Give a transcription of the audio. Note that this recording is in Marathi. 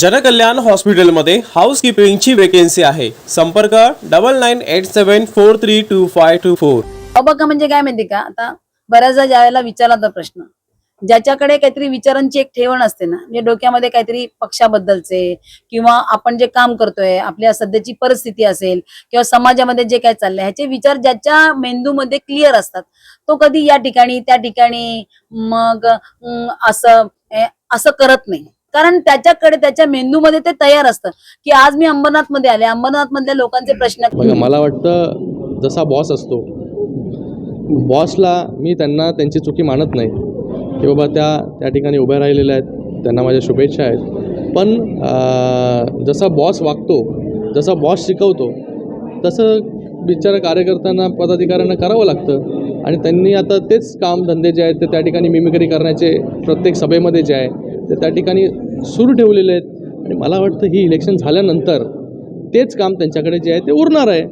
जनकल्याण हॉस्पिटलमध्ये हाऊसकीपिंगची वेकेन्सी आहे. संपर्क double nine eight seven four three two five two four अबका म्हणजे काय माहिती का? आता बऱ्याचदा ज्या वेळेला विचारला तर प्रश्न. ज्याच्याकडे काहीतरी विचारांची एक ठेवण असते ना म्हणजे डोक्यामध्ये काहीतरी पक्षाबद्दलचे किंवा आपण जे काम करतोय आपल्या सध्याची परिस्थिती असेल किंवा समाजामध्ये जे काय चाललंय ह्याचे विचार ज्याच्या मेंदूमध्ये क्लिअर असतात. तो कधी या ठिकाणी त्या ठिकाणी मग असं असं करत नाही. कारण त्याच्याकडे त्याच्या मेंदूमध्ये ते तयार असतं. की आज मी अंबरनाथमध्ये आले अंबरनाथ मधल्या लोकांचे प्रश्न मला वाटतं जसा बॉस असतो बॉसला मी त्यांना त्यांची चुकी मानत नाही. की बाबा त्या त्या ठिकाणी उभ्या राहिलेल्या आहेत त्यांना माझ्या शुभेच्छा आहेत. पण जसा बॉस वागतो जसा बॉस शिकवतो तसं बिचारा कार्यकर्त्यांना पदाधिकाऱ्यांना करावं लागतं. आणि त्यांनी आता तेच काम धंदे जे आहेत ते त्या ठिकाणी मिमिक्री करण्याचे प्रत्येक सभेमध्ये जे आहे ते त्या ठिकाणी सुरू ठेवलेले आहेत. आणि मला वाटतं ही इलेक्शन झाल्यानंतर तेच काम त्यांच्याकडे जे आहे ते उरणार आहे.